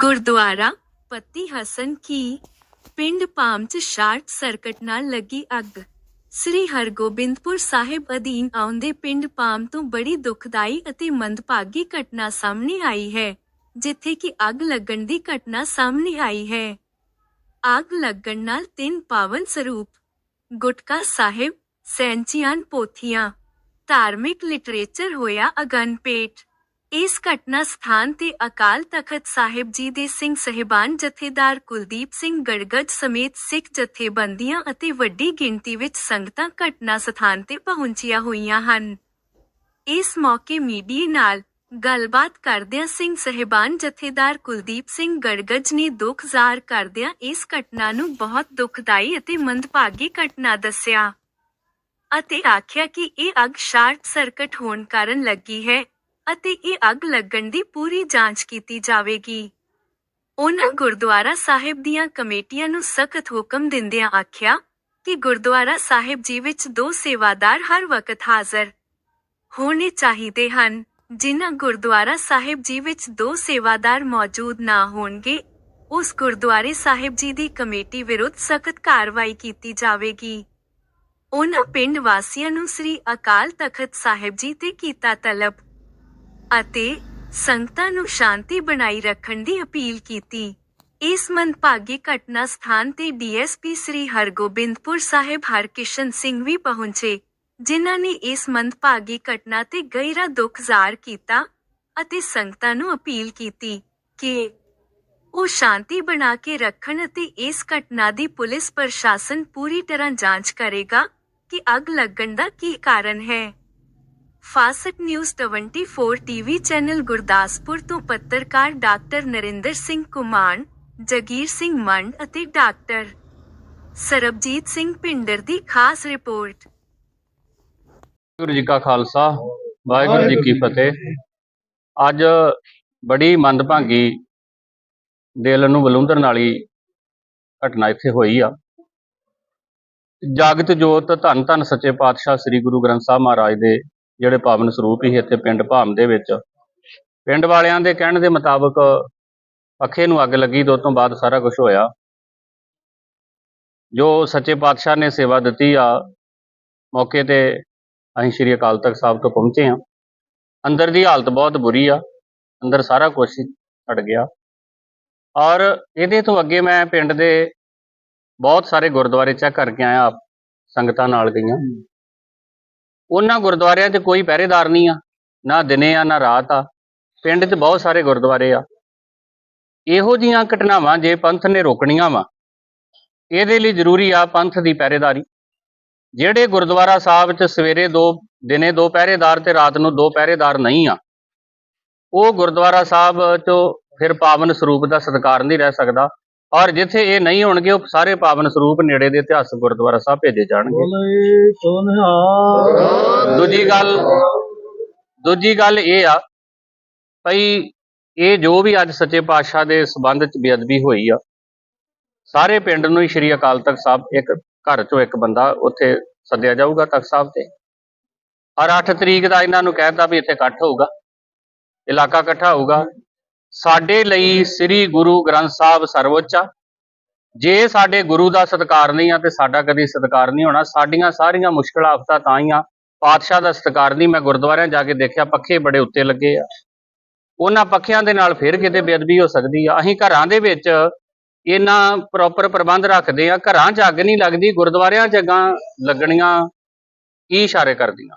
ਗੁਰਦੁਆਰਾ ਪੱਤੀ ਹਸਨ ਕੀ ਪਿੰਡ ਪਾਮ ਚ ਸ਼ਾਰਟ ਸਰਕਟ ਨਾਲ ਲੱਗੀ ਅੱਗ। ਸ੍ਰੀ ਹਰਗੋਬਿੰਦਪੁਰ ਸਾਹਿਬ ਅਧੀਨ ਆਉਂਦੇ ਪਿੰਡ ਪਾਮ ਤੋਂ ਬੜੀ ਦੁਖਦਾਈ ਅਤੇ ਮੰਦਭਾਗੀ ਘਟਨਾ ਸਾਹਮਣੇ ਆਈ ਹੈ, ਜਿੱਥੇ ਕਿ ਅੱਗ ਲੱਗਣ ਦੀ ਘਟਨਾ ਸਾਹਮਣੇ ਆਈ ਹੈ। ਅੱਗ ਲੱਗਣ ਨਾਲ ਤਿੰਨ ਪਾਵਨ ਸਰੂਪ, ਗੁਟਕਾ ਸਾਹਿਬ ਸੈਂਚੀਆਂ ਪੋਥੀਆਂ, ਧਾਰਮਿਕ ਲਿਟਰੇਚਰ ਹੋਇਆ ਅਗਨਪੇਟ। ਇਸ ਘਟਨਾ ਸਥਾਨ ਤੇ ਅਕਾਲ ਤਖਤ ਸਾਹਿਬ ਜੀ ਦੇ ਸਿੰਘ ਸਹਿਬਾਨ ਜਥੇਦਾਰ ਕੁਲਦੀਪ ਸਿੰਘ ਗੜਗੜ ਸਮੇਤ ਸਿੱਖ ਜਥੇਬੰਦੀਆਂ ਅਤੇ ਵੱਡੀ ਗਿਣਤੀ ਵਿੱਚ ਸੰਗਤਾਂ ਘਟਨਾ ਸਥਾਨ ਤੇ ਪਹੁੰਚੀਆਂ ਹੋਈਆਂ ਹਨ। ਇਸ ਮੌਕੇ ਮੀਡੀਆ ਨਾਲ ਗੱਲਬਾਤ ਕਰਦਿਆਂ ਸਿੰਘ ਸਹਿਬਾਨ ਜਥੇਦਾਰ ਕੁਲਦੀਪ ਸਿੰਘ ਗੜਗੜ ਨੇ ਦੁੱਖ ਜ਼ਾਹਰ ਕਰਦਿਆਂ ਇਸ ਘਟਨਾ ਨੂੰ ਬਹੁਤ ਦੁਖਦਾਈ ਅਤੇ ਮੰਦਭਾਗੀ ਘਟਨਾ ਦੱਸਿਆ ਅਤੇ ਆਖਿਆ ਕਿ ਇਹ ਅੱਗ ਸ਼ਾਰਟ ਸਰਕਟ ਹੋਣ ਕਾਰਨ ਲੱਗੀ ਹੈ। ਅਤੇ ਇਹ ਅੱਗ ਲੱਗਣ ਦੀ ਪੂਰੀ ਜਾਂਚ ਕੀਤੀ ਜਾਵੇਗੀ। ਉਹਨਾਂ ਗੁਰਦੁਆਰਾ ਸਾਹਿਬ ਦੀਆਂ ਕਮੇਟੀਆਂ ਨੂੰ ਸਖਤ ਹੁਕਮ ਦਿੰਦਿਆਂ ਆਖਿਆ ਕਿ ਗੁਰਦੁਆਰਾ ਸਾਹਿਬ ਜੀ ਵਿੱਚ ਦੋ ਸੇਵਾਦਾਰ ਹਰ ਵਕਤ ਹਾਜ਼ਰ। ਹੋਣੇ ਚਾਹੀਦੇ ਹਨ, ਜਿਨ੍ਹਾਂ ਗੁਰਦੁਆਰਾ ਸਾਹਿਬ ਜੀ ਵਿੱਚ ਦੋ ਸੇਵਾਦਾਰ ਮੌਜੂਦ ਨਾ ਹੋਣਗੇ, ਉਸ ਗੁਰਦੁਆਰੇ ਸਾਹਿਬ ਜੀ ਦੀ ਕਮੇਟੀ ਵਿਰੁੱਧ ਸਖਤ ਕਾਰਵਾਈ ਕੀਤੀ ਜਾਵੇਗੀ। ਉਹਨਾਂ ਪਿੰਡ ਵਾਸੀਆਂ ਨੂੰ ਸ੍ਰੀ ਅਕਾਲ ਤਖਤ ਸਾਹਿਬ ਜੀ ਤੇ ਕੀਤਾ ਤਲਬ। ਅਤੇ ਸੰਗਤਾਂ ਨੂੰ ਸ਼ਾਂਤੀ ਬਣਾਈ ਰੱਖਣ ਦੀ ਅਪੀਲ ਕੀਤੀ। ਇਸ ਮੰਦਭਾਗੀ ਘਟਨਾ ਸਥਾਨ ਤੇ ਡੀਐਸਪੀ ਸ੍ਰੀ ਹਰਗੋਬਿੰਦਪੁਰ ਸਾਹਿਬ ਹਰਕਿਸ਼ਨ ਸਿੰਘ ਵੀ ਪਹੁੰਚੇ, ਜਿਨ੍ਹਾਂ ਨੇ ਇਸ ਮੰਦਭਾਗੀ ਘਟਨਾ ਤੇ ਗਹਿਰਾ ਦੁੱਖ ਜ਼ਾਹਰ ਕੀਤਾ ਅਤੇ ਸੰਗਤਾਂ ਨੂੰ ਅਪੀਲ ਕੀਤੀ ਕਿ ਉਹ ਸ਼ਾਂਤੀ ਬਣਾ ਕੇ ਰੱਖਣ ਅਤੇ ਇਸ ਘਟਨਾ ਦੀ ਪੁਲਿਸ ਪ੍ਰਸ਼ਾਸਨ ਪੂਰੀ ਤਰ੍ਹਾਂ ਜਾਂਚ ਕਰੇਗਾ ਕਿ ਅੱਗ ਲੱਗਣ ਦਾ ਕੀ ਕਾਰਨ ਹੈ। Fast News 24 TV channel Gurdaspur ਤੋਂ ਪੱਤਰਕਾਰ ਡਾਕਟਰ ਨਰਿੰਦਰ ਸਿੰਘ ਕੁਮਾਨ, ਜਗੀਰ ਸਿੰਘ ਮੰਡ ਅਤੇ ਡਾਕਟਰ ਸਰਬਜੀਤ ਸਿੰਘ ਪਿੰਡਰ ਦੀ ਖਾਸ ਰਿਪੋਰਟ। ਵਾਹਿਗੁਰੂ ਜੀ ਕਾ ਖਾਲਸਾ, ਵਾਹਿਗੁਰੂ ਜੀ ਕੀ ਫਤਿਹ। ਅੱਜ ਬੜੀ ਮੰਦਭਾਗੀ ਦਿਲ ਨੂੰ ਬਲੁੰਦਰਨ ਵਾਲੀ ਘਟਨਾ ਇੱਥੇ ਹੋਈ ਆ। ਜਾਗਤ ਜੋਤ ਧੰਨ ਧੰਨ ਸੱਚੇ ਪਾਤਸ਼ਾਹ ਸ੍ਰੀ ਗੁਰੂ ਗ੍ਰੰਥ ਸਾਹਿਬ ਮਹਾਰਾਜ ਦੇ ਜਿਹੜੇ ਪਾਵਨ ਸਰੂਪ ਹੀ ਇੱਥੇ ਪਿੰਡ ਭਾਮ ਦੇ ਵਿੱਚ। ਪਿੰਡ ਵਾਲਿਆਂ ਦੇ ਕਹਿਣ ਦੇ ਮੁਤਾਬਕ ਪੱਖੇ ਨੂੰ ਅੱਗ ਲੱਗੀ ਤੇ ਉਸ ਤੋਂ ਬਾਅਦ ਸਾਰਾ ਕੁਝ ਹੋਇਆ। ਜੋ ਸੱਚੇ ਪਾਤਸ਼ਾਹ ਨੇ ਸੇਵਾ ਦਿੱਤੀ ਆ, ਮੌਕੇ ਤੇ ਅਸੀਂ ਸ਼੍ਰੀ ਅਕਾਲ ਤਖਤ ਸਾਹਿਬ ਤੋਂ ਪਹੁੰਚੇ ਹਾਂ। ਅੰਦਰ ਦੀ ਹਾਲਤ ਬਹੁਤ ਬੁਰੀ ਆ, ਅੰਦਰ ਸਾਰਾ ਕੁਝ ਛੱਡ ਗਿਆ। ਔਰ ਇਹਦੇ ਤੋਂ ਅੱਗੇ ਮੈਂ ਪਿੰਡ ਦੇ ਬਹੁਤ ਸਾਰੇ ਗੁਰਦੁਆਰੇ ਚੈੱਕ ਕਰਕੇ ਆਇਆ, ਸੰਗਤਾਂ ਨਾਲ ਗਈਆਂ। ਉਹਨਾਂ ਗੁਰਦੁਆਰਿਆਂ 'ਚ ਕੋਈ ਪਹਿਰੇਦਾਰ ਨਹੀਂ ਆ, ਨਾ ਦਿਨੇ ਆ, ਨਾ ਰਾਤ ਆ। ਪਿੰਡ 'ਚ ਬਹੁਤ ਸਾਰੇ ਗੁਰਦੁਆਰੇ ਆ। ਇਹੋ ਜੀਆਂ ਘਟਨਾਵਾਂ ਜੇ ਪੰਥ ਨੇ ਰੋਕਣੀਆਂ ਵਾ, ਇਹਦੇ ਲਈ ਜ਼ਰੂਰੀ ਆ ਪੰਥ ਦੀ ਪਹਿਰੇਦਾਰੀ। ਜਿਹੜੇ ਗੁਰਦੁਆਰਾ ਸਾਹਿਬ 'ਚ ਸਵੇਰੇ ਦੋ, ਦਿਨੇ ਦੋ ਪਹਿਰੇਦਾਰ ਤੇ ਰਾਤ ਨੂੰ ਦੋ ਪਹਿਰੇਦਾਰ ਨਹੀਂ ਆ, ਉਹ ਗੁਰਦੁਆਰਾ ਸਾਹਿਬ 'ਚੋਂ ਫਿਰ ਪਾਵਨ ਸਰੂਪ ਦਾ ਸਤਿਕਾਰ ਨਹੀਂ ਰਹਿ ਸਕਦਾ। ਔਰ ਜਿੱਥੇ ਇਹ ਨਹੀਂ ਹੋਣਗੇ, ਉਹ ਸਾਰੇ ਪਾਵਨ ਸਰੂਪ ਨੇੜੇ ਦੇ ਇਤਿਹਾਸਕ ਗੁਰਦੁਆਰਾ ਸਾਹਿਬ ਭੇਜੇ ਜਾਣਗੇ। ਦੂਜੀ ਗੱਲ ਦੂਜੀ ਗੱਲ ਇਹ ਆ, ਭਈ ਇਹ ਜੋ ਵੀ ਅੱਜ ਸੱਚੇ ਪਾਤਸ਼ਾਹ ਦੇ ਸਬੰਧ 'ਚ ਬੇਅਦਬੀ ਹੋਈ ਆ, ਸਾਰੇ ਪਿੰਡ ਨੂੰ ਹੀ ਸ਼੍ਰੀ ਅਕਾਲ ਤਖਤ ਸਾਹਿਬ ਇੱਕ ਘਰ ਚੋਂ ਇੱਕ ਬੰਦਾ ਉੱਥੇ ਸੱਦਿਆ ਜਾਊਗਾ ਤਖਤ ਸਾਹਿਬ ਤੇ। ਔਰ 8 ਤਰੀਕ ਦਾ ਇਹਨਾਂ ਨੂੰ ਕਹਿਤਾ ਵੀ ਇੱਥੇ ਇਕੱਠ ਹੋਊਗਾ, ਇਲਾਕਾ ਇਕੱਠਾ ਹੋਊਗਾ ਸਾਡੇ ਲਈ ਸ੍ਰੀ ਗੁਰੂ ਗ੍ਰੰਥ ਸਾਹਿਬ ਸਰਵਉੱਚ ਆ। ਜੇ ਸਾਡੇ ਗੁਰੂ ਦਾ ਸਤਿਕਾਰ ਨਹੀਂ ਆ ਤੇ ਸਾਡਾ ਕਦੀ ਸਤਿਕਾਰ ਨਹੀਂ ਹੋਣਾ। ਸਾਡੀਆਂ ਸਾਰੀਆਂ ਮੁਸ਼ਕਲਾਂ ਆਫਤਾਂ ਤਾਂ ਹੀ ਆ। ਪਾਤਸ਼ਾਹ ਦਾ ਸਤਿਕਾਰ ਨਹੀਂ। ਮੈਂ ਗੁਰਦੁਆਰਿਆਂ ਜਾ ਕੇ ਦੇਖਿਆ, ਪੱਖੇ ਬੜੇ ਉੱਤੇ ਲੱਗੇ ਆ। ਉਹਨਾਂ ਪੱਖਿਆਂ ਦੇ ਨਾਲ ਫਿਰ ਕਿਤੇ ਬੇਅਦਬੀ ਹੋ ਸਕਦੀ ਆ। ਅਸੀਂ ਘਰਾਂ ਦੇ ਵਿੱਚ ਇਹਨਾਂ ਪ੍ਰੋਪਰ ਪ੍ਰਬੰਧ ਰੱਖਦੇ ਆ। ਘਰਾਂ 'ਚ ਅੱਗ ਨਹੀਂ ਲੱਗਦੀ, ਗੁਰਦੁਆਰਿਆਂ 'ਚ ਅੱਗਾਂ ਲੱਗਣੀਆਂ ਕੀ ਇਸ਼ਾਰੇ ਕਰਦੀਆਂ।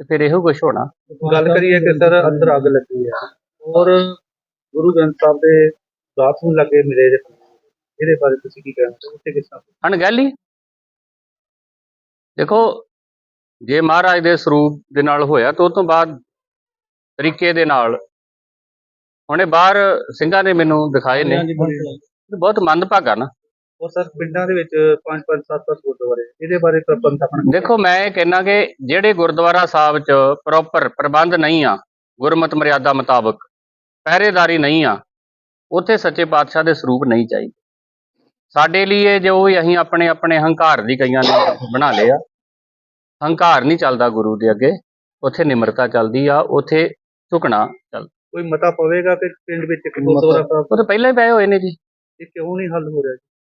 ਤੇ ਫਿਰ ਇਹੋ ਕੁਝ ਹੋਣਾ। ਗੱਲ ਕਰੀਏ ਕਿ ਸਰ ਅੰਦਰ ਅੱਗ ਲੱਗੀ ਹੈ ਔਰ ਗੁਰੂ ਗ੍ਰੰਥ ਸਾਹਿਬ ਦੇ ਬਾਥਰੂਮ ਲੱਗੇ ਮਿਲੇ ਜੇ ਇਹਦੇ ਬਾਰੇ ਤੁਸੀਂ ਕੀ ਕਹਿਣਾ ਉੱਥੇ ਕਿਸ ਤਰ੍ਹਾਂ ਅਣਗਹਿਲੀ? ਦੇਖੋ ਜੇ ਮਹਾਰਾਜ ਦੇ ਸਰੂਪ ਦੇ ਨਾਲ ਹੋਇਆ ਤਾਂ ਉਹ ਤੋਂ ਬਾਅਦ ਤਰੀਕੇ ਦੇ ਨਾਲ। ਹੁਣੇ ਬਾਹਰ ਸਿੰਘਾਂ ਨੇ ਮੈਨੂੰ ਦਿਖਾਏ ਨੇ। ਬਹੁਤ ਮੰਦਭਾਗਾ ਨਾ। ਔਰ ਸਰ ਪਿੰਡਾਂ ਦੇ ਵਿੱਚ ਪੰਜ ਪੰਜ ਸੱਤ ਸੱਤ ਗੁਰਦੁਆਰੇ ਇਹਦੇ ਬਾਰੇ ਪ੍ਰਬੰਧ ਆਪਣਾ ਦੇਖੋ ਮੈਂ ਇਹ ਕਹਿਣਾ ਕਿ ਜਿਹੜੇ ਗੁਰਦੁਆਰਾ ਸਾਹਿਬ 'ਚ ਪ੍ਰੋਪਰ ਪ੍ਰਬੰਧ ਨਹੀਂ ਆ ਗੁਰਮਤ ਮਰਿਆਦਾ ਮੁਤਾਬਕ ਪਹਿਰੇਦਾਰੀ ਨਹੀਂ ਆ ਉੱਥੇ ਸੱਚੇ ਪਾਤਸ਼ਾਹ ਦੇ ਸਰੂਪ ਨਹੀਂ ਚਾਹੀਦੇ। ਸਾਡੇ ਲਈ ਇਹ ਜੋ ਅਸੀਂ ਆਪਣੇ ਆਪਣੇ ਹੰਕਾਰ ਦੀ ਕਈਆਂ ਨੇ ਬਣਾ ਲਿਆ ਹੰਕਾਰ ਨਹੀਂ ਚੱਲਦਾ ਗੁਰੂ ਦੇ ਅੱਗੇ ਉੱਥੇ ਨਿਮਰਤਾ ਚੱਲਦੀ ਆ ਉੱਥੇ ਝੁਕਣਾ ਚੱਲਦਾ। ਕੋਈ ਮਤਾ ਪਵੇਗਾ ਕਿ ਪਿੰਡ ਵਿੱਚ ਇੱਕ ਗੁਰਦੁਆਰਾ ਸਾਹਿਬ? ਉਹ ਤਾਂ ਪਹਿਲਾਂ ਹੀ ਪਏ ਹੋਏ ਨੇ ਜੀ। ਇਹ ਕਿਉਂ ਨਹੀਂ ਹੱਲ ਹੋ ਰਿਹਾ?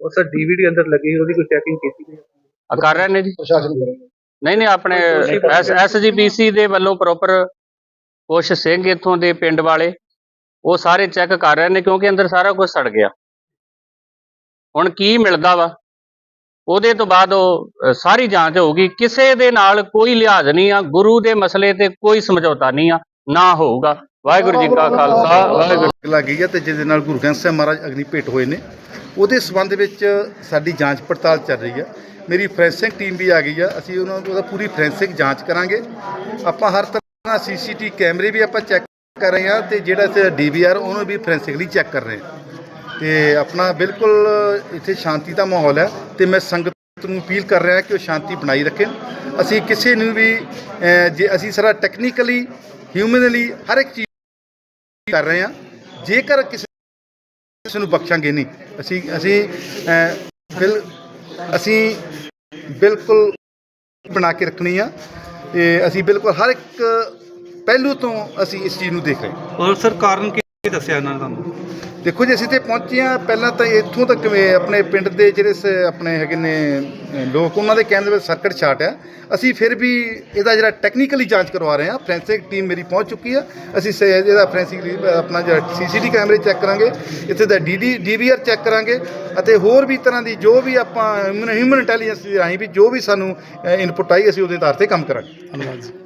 ਉਹ ਸਰ ਡੀਵੀਡੀ ਅੰਦਰ ਲੱਗੀ ਉਹਦੀ ਕੋਈ ਚੈਕਿੰਗ ਕੀਤੀ ਗਈ? ਆ ਕਰ ਰਹੇ ਨੇ ਜੀ? ਪ੍ਰਸ਼ਾਸਨ ਨਹੀਂ ਨਹੀਂ ਆਪਣੇ ਐਸਜੀਪੀਸੀ ਦੇ ਵੱਲੋਂ ਪ੍ਰੋਪਰ ਕੁਛ ਸਿੰਘ ਇੱਥੋਂ ਦੇ ਪਿੰਡ ਵਾਲੇ ਉਹ ਸਾਰੇ ਚੈੱਕ ਕਰ ਰਹੇ ਨੇ ਕਿਉਂਕਿ ਅੰਦਰ ਸਾਰਾ ਕੁਝ ਸੜ ਗਿਆ। ਹੁਣ ਕੀ ਮਿਲਦਾ ਵਾ? ਉਹਦੇ ਤੋਂ ਬਾਅਦ ਉਹ ਸਾਰੀ ਜਾਂਚ ਹੋਊਗੀ। ਕਿਸੇ ਦੇ ਨਾਲ ਕੋਈ ਲਿਹਾਜ਼ ਨਹੀਂ ਆ ਗੁਰੂ ਦੇ ਮਸਲੇ ਤੇ ਕੋਈ ਸਮਝੌਤਾ ਨਹੀਂ ਆ ਨਾ ਹੋਊਗਾ। ਵਾਹਿਗੁਰੂ ਜੀ ਕਾ ਖਾਲਸਾ, ਵਾਹਿਗੁਰੂ ਅੱਗ ਲੱਗ ਗਈ ਹੈ ਤੇ ਜਿਹਦੇ ਨਾਲ ਗੁਰੂ ਗ੍ਰੰਥ ਸਾਹਿਬ ਮਹਾਰਾਜ ਅਗਨੀ ਭੇਟ ਹੋਏ ਨੇ। ਉਹਦੇ ਸਬੰਧ ਵਿੱਚ ਸਾਡੀ ਜਾਂਚ ਪੜਤਾਲ ਚੱਲ ਰਹੀ ਹੈ। ਮੇਰੀ ਫੋਰੈਂਸਿਕ ਟੀਮ ਵੀ ਆ ਗਈ ਆ ਅਸੀਂ ਉਹਨਾਂ ਉਹਦਾ ਪੂਰੀ ਫੋਰੈਂਸਿਕ ਜਾਂਚ ਕਰਾਂਗੇ। ਆਪਾਂ ਹਰ ਤਰ੍ਹਾਂ ਸੀਸੀਟੀ ਕੈਮਰੇ ਵੀ ਆਪਾਂ ਚੈੱਕ ਕਰ ਰਹੇ ਹਾਂ ਤੇ ਜਿਹੜਾ ਇੱਥੇ ਡੀਵੀਆਰ ਉਹਨੂੰ ਵੀ ਫੋਰੈਂਸਿਕਲੀ ਚੈੱਕ ਕਰ ਰਹੇ ਹਾਂ। ਤੇ ਆਪਣਾ ਬਿਲਕੁਲ ਇੱਥੇ ਸ਼ਾਂਤੀ ਦਾ ਮਾਹੌਲ ਹੈ ਤੇ ਮੈਂ ਸੰਗਤ ਨੂੰ ਅਪੀਲ ਕਰ ਰਿਹਾ ਕਿ ਉਹ ਸ਼ਾਂਤੀ ਬਣਾਈ ਰੱਖੇ। ਅਸੀਂ ਕਿਸੇ ਨੂੰ ਵੀ ਜੇ ਅਸੀਂ ਸਾਰਾ ਟੈਕਨੀਕਲੀ ਹਿਊਮਨਲੀ ਹਰ ਇੱਕ ਚੀਜ਼ ਕਰ ਰਹੇ ਹਾਂ ਜੇਕਰ ਕਿਸੇ ਕਿਸੇ ਨੂੰ ਬਖਸ਼ਾਂਗੇ ਨਹੀਂ ਅਸੀਂ ਅਸੀਂ ਅਹ, ਬਿਲ ਅਸੀਂ ਬਿਲਕੁਲ ਬਣਾ ਕੇ ਰੱਖਣੀ ਆ ਤੇ ਅਸੀਂ ਬਿਲਕੁਲ ਹਰ ਇੱਕ ਪਹਿਲੂ ਤੋਂ ਅਸੀਂ ਇਸ ਚੀਜ਼ ਨੂੰ ਦੇਖ ਰਹੇ ਹਾਂ। ਔਰ ਸਰ ਕਾਰਨ ਕੀ ਦੱਸਿਆ ਇਹਨਾਂ ਨੇ ਤੁਹਾਨੂੰ? ਦੇਖੋ ਜੀ, ਅਸੀਂ ਤੇ ਪਹੁੰਚੇ ਹਾਂ। ਪਹਿਲਾਂ ਤਾਂ ਇੱਥੋਂ ਤੱਕ ਆਪਣੇ ਪਿੰਡ ਦੇ ਜਿਹੜੇ ਸ- ਆਪਣੇ ਹੈਗੇ ਨੇ ਲੋਕ, ਉਹਨਾਂ ਦੇ ਕਹਿਣ ਦੇ ਵਿੱਚ ਸਰਕਟ ਛਾਟ ਆ। ਅਸੀਂ ਫਿਰ ਵੀ ਇਹਦਾ ਜਿਹੜਾ ਟੈਕਨੀਕਲੀ ਜਾਂਚ ਕਰਵਾ ਰਹੇ ਹਾਂ। ਫੋਰੈਂਸਿਕ ਟੀਮ ਮੇਰੀ ਪਹੁੰਚ ਚੁੱਕੀ ਆ। ਅਸੀਂ ਸ- ਇਹਦਾ ਫੋਰੈਂਸਿਕ ਆਪਣਾ ਜਿਹੜਾ ਸੀਸੀਟੀ ਕੈਮਰੇ ਚੈੱਕ ਕਰਾਂਗੇ। ਇੱਥੇ ਦਾ ਡੀਡੀ ਡੀਵੀਆਰ ਚੈੱਕ ਕਰਾਂਗੇ। ਅਤੇ ਹੋਰ ਵੀ ਤਰ੍ਹਾਂ ਦੀ ਜੋ ਵੀ ਆਪਾਂ ਹਿਊਮਨ ਇੰਟੈਲੀਜੈਂਸ ਦੇ ਰਾਹੀਂ ਵੀ ਜੋ ਵੀ ਸਾਨੂੰ ਇਨਪੁਟ ਆਈ, ਅਸੀਂ ਉਹਦੇ ਆਧਾਰ ਤੇ ਕੰਮ ਕਰਾਂਗੇ। ਧੰਨਵਾਦ ਜੀ।